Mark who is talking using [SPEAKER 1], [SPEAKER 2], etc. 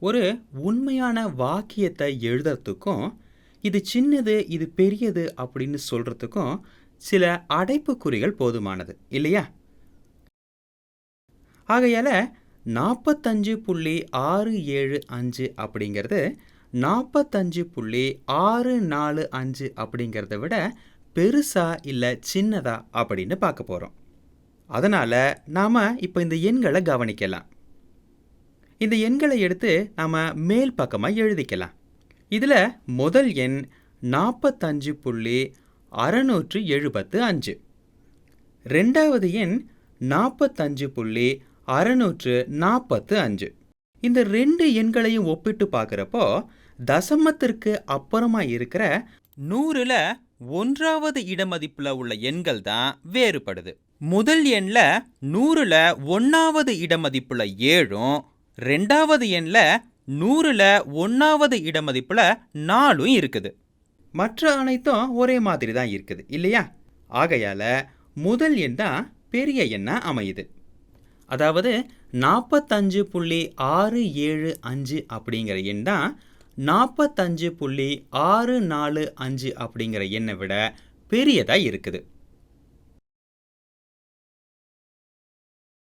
[SPEAKER 1] ஒரு உண்மையான வாக்கியத்தை எழுதுறதுக்கும் இது சின்னது இது பெரியது அப்படின்னு சொல்கிறதுக்கும் சில அடைப்புக்குறிகள் போதுமானது இல்லையா? ஆகையால நாற்பத்தஞ்சு புள்ளி ஆறு ஏழு அஞ்சு அப்படிங்கிறது நாற்பத்தஞ்சு புள்ளி ஆறு நாலு அஞ்சு அப்படிங்கிறத விட பெருசா இல்லை சின்னதா அப்படின்னு பார்க்க போகிறோம் அதனால் நாம் இப்போ இந்த எண்களை கவனிக்கலாம். இந்த எண்களை எடுத்து நாம் மேல் பக்கமாக எழுதிக்கலாம். இதில் முதல் எண் நாற்பத்தஞ்சு புள்ளி அறநூற்று எழுபத்து அஞ்சு. ரெண்டாவது எண் நாற்பத்தஞ்சு புள்ளி அறநூற்று நாற்பத்து அஞ்சு. இந்த ரெண்டு எண்களையும் ஒப்பிட்டு பார்க்குறப்போ தசமத்திற்கு அப்புறமா இருக்கிற நூறில் ஒன்றாவது இடமதிப்பில் உள்ள எண்கள் தான் வேறுபடுது. முதல் எண்ணில் நூறில் ஒன்றாவது இடமதிப்பில் ஏழும் ரெண்டாவது எண்ணில் நூறில் ஒன்றாவது இடமதிப்பில் நாலும் இருக்குது. மற்ற அனைத்தும் ஒரே மாதிரி தான் இருக்குது இல்லையா? ஆகையால் முதல் எண் தான் பெரிய எண்ணாக அமையுது. அதாவது நாற்பத்தஞ்சு புள்ளி ஆறு ஏழு அஞ்சு அப்படிங்கிற எண் தான் நாற்பத்தஞ்சு புள்ளி ஆறு நாலு அஞ்சு அப்படிங்கிற எண்ணை விட பெரியதாக இருக்குது.